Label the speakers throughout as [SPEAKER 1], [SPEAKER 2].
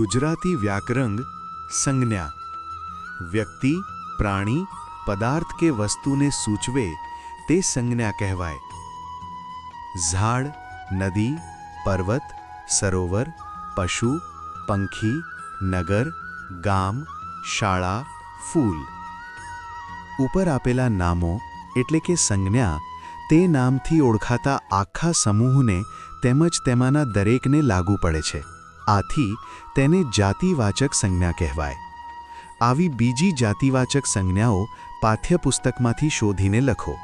[SPEAKER 1] ગુજરાતી વ્યાકરંગ સંજ્ઞા. વ્યક્તિ, પ્રાણી, પદાર્થ કે વસ્તુને સૂચવે તે સંજ્ઞા કહેવાય. ઝાડ, નદી, પર્વત, સરોવર, પશુ, પંખી, નગર, ગામ, શાળા, ફૂલ. ઉપર આપેલા નામો એટલે કે સંજ્ઞા તે નામથી ઓળખાતા આખા સમૂહને તેમજ તેમાંના દરેકને લાગુ પડે છે. આથી તેને જાતિવાચક સંજ્ઞા કહેવાય. આવી બીજી જાતિવાચક સંજ્ઞાઓ પાઠ્યપુસ્તકમાંથી શોધીને લખો.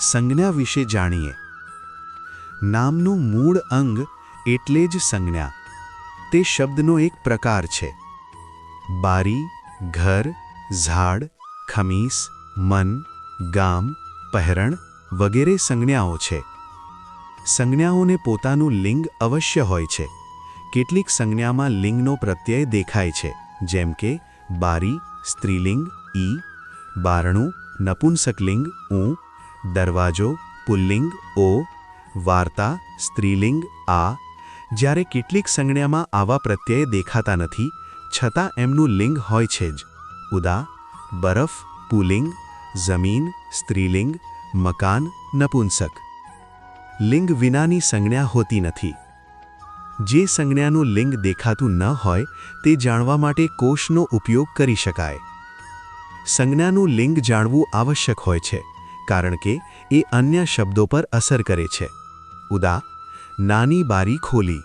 [SPEAKER 1] સંજ્ઞા વિશે જાણીએ. નામનું મૂળ અંગ એટલે જ સંજ્ઞા. તે શબ્દનો એક પ્રકાર છે. બારી, ઘર, ઝાડ, ખમીસ, મન, ગામ, પહેરણ વગેરે સંજ્ઞાઓ છે. સંજ્ઞાઓને પોતાનું લિંગ અવશ્ય હોય છે. કેટલીક સંજ્ઞામાં લિંગનો પ્રત્યય દેખાય છે, જેમ કે, બારી, સ્ત્રીલિંગ, ઈ, બારણું નપુંસકલિંગ ઊં દરવાજો, પુલ્લિંગ, ઓ, વાર્તા, સ્ત્રીલિંગ, આ. જ્યારે કેટલીક સંજ્ઞામાં આવા પ્રત્યય દેખાતા નથી, છતાં એમનું લિંગ હોય છે જ. ઉદા, બરફ, પુલિંગ, જમીન, સ્ત્રીલિંગ, મકાન, નપુંસક. લિંગ વિનાની સંજ્ઞા હોતી નથી. જે સંજ્ઞાનું લિંગ દેખાતું ન હોય, તે જાણવા માટે કોષનો ઉપયોગ કરી શકાય. સંજ્ઞાનું લિંગ જાણવું આવશ્યક હોય છે, કારણ કે એ અન્ય શબ્દો પર અસર કરે છે. ઉદા, નાની બારી ખોલી.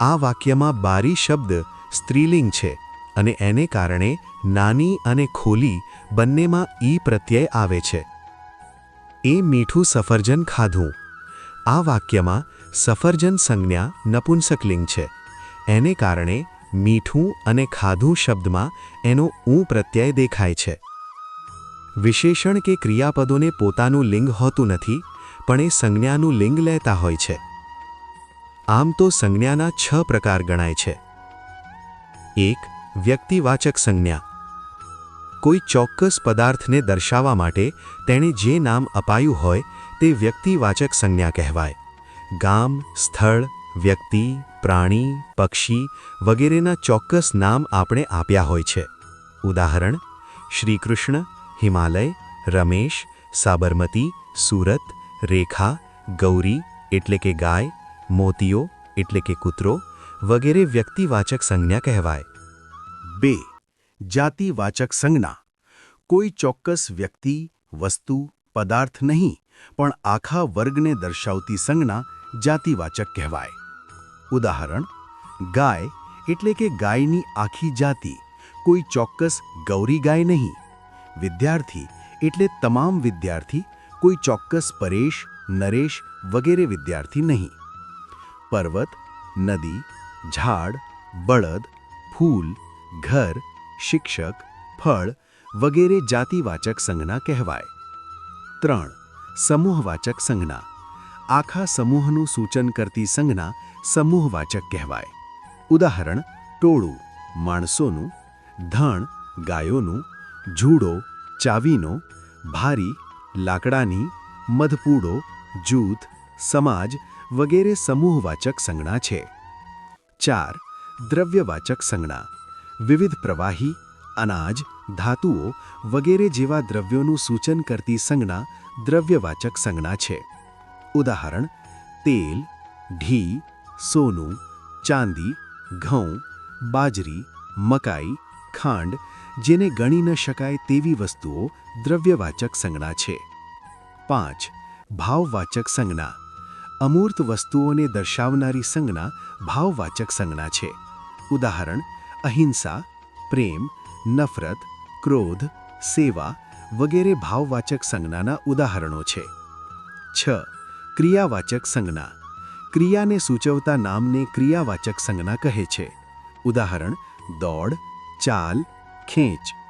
[SPEAKER 1] આ વાક્યમાં બારી શબ્દ સ્ત્રીલિંગ છે અને એને કારણે નાની અને ખોલી બંનેમાં ઈ પ્રત્યય આવે છે. એ મીઠું સફરજન ખાધું. આ વાક્યમાં સફરજન સંજ્ઞા નપુંસકલિંગ છે. એને કારણે મીઠું અને ખાધું શબ્દમાં એનો ઊં પ્રત્યય દેખાય છે. વિશેષણ કે ક્રિયાપદોને પોતાનું લિંગ હોતું નથી, પણ એ સંજ્ઞાનું લિંગ લેતા હોય છે. આમ તો સંજ્ઞાના છ પ્રકાર ગણાય છે. એક, વ્યક્તિવાચક સંજ્ઞા. કોઈ ચોક્કસ પદાર્થને દર્શાવવા માટે તેણે જે નામ અપાયું હોય તે વ્યક્તિવાચક સંજ્ઞા કહેવાય. ગામ, સ્થળ, વ્યક્તિ, પ્રાણી, પક્ષી વગેરેના ચોક્કસ નામ આપણે આપ્યા હોય છે. ઉદાહરણ, શ્રીકૃષ્ણ, હિમાલય, રમેશ, સાબરમતી, સુરત, રેખા, ગૌરી, એટલે કે ગાય મોતીઓ એટલે કે કૂતરો વગેરે વ્યક્તિવાચક સંજ્ઞા કહેવાય. બે, જાતિવાચક સંજ્ઞા. કોઈ ચોક્કસ વ્યક્તિ, વસ્તુ પદાર્થ નહીં, પણ આખા વર્ગને દર્શાવતી સંજ્ઞા જાતિવાચક કહેવાય. ઉદાહરણ, ગાય એટલે કે ગાયની આખી જાતિ, કોઈ ચોક્કસ ગૌરી ગાય નહીં. વિદ્યાર્થી એટલે તમામ વિદ્યાર્થી, કોઈ ચોક્કસ પરેશ, નરેશ વગેરે વિદ્યાર્થી નહીં. પર્વત, નદી, ઝાડ, બળદ, ફૂલ, ઘર, શિક્ષક, ફળ વગેરે જાતિવાચક સંજ્ઞા કહેવાય. ત્રણ, સમૂહવાચક સંજ્ઞા. આખા સમૂહનું સૂચન કરતી સંજ્ઞા સમૂહવાચક કહેવાય. ઉદાહરણ, ટોળું, માણસોનું, ધણ, ગાયોનું જૂડો ચાવીનો, ભારી, લાકડાની, મધપૂડો, જૂથ, સમાજ વગેરે સમૂહવાચક સંજ્ઞા છે. ચાર, દ્રવ્યવાચક સંજ્ઞા. વિવિધ પ્રવાહી અનાજ, ધાતુઓ વગેરે જેવા દ્રવ્યોનું સૂચન કરતી સંજ્ઞા દ્રવ્યવાચક સંજ્ઞા છે. ઉદાહરણ, તેલ ઢી સોનું, ચાંદી, ઘઉં, બાજરી, મકાઈ, ખાંડ જેને ગણી ન શકાય તેવી વસ્તુઓ દ્રવ્યવાચક સંજ્ઞા છે. પાંચ, ભાવવાચક સંજ્ઞા. અમૂર્ત વસ્તુઓને દર્શાવનારી સંજ્ઞા ભાવવાચક સંજ્ઞા છે. ઉદાહરણ, અહિંસા, પ્રેમ નફરત, ક્રોધ, સેવા વગેરે ભાવવાચક સંજ્ઞાના ઉદાહરણો છે. છ. ક્રિયાવાચક સંજ્ઞા. ક્રિયાને સૂચવતા નામને ક્રિયાવાચક સંજ્ઞા કહે છે. ઉદાહરણ, દોડ, ચાલ, ખેંચ.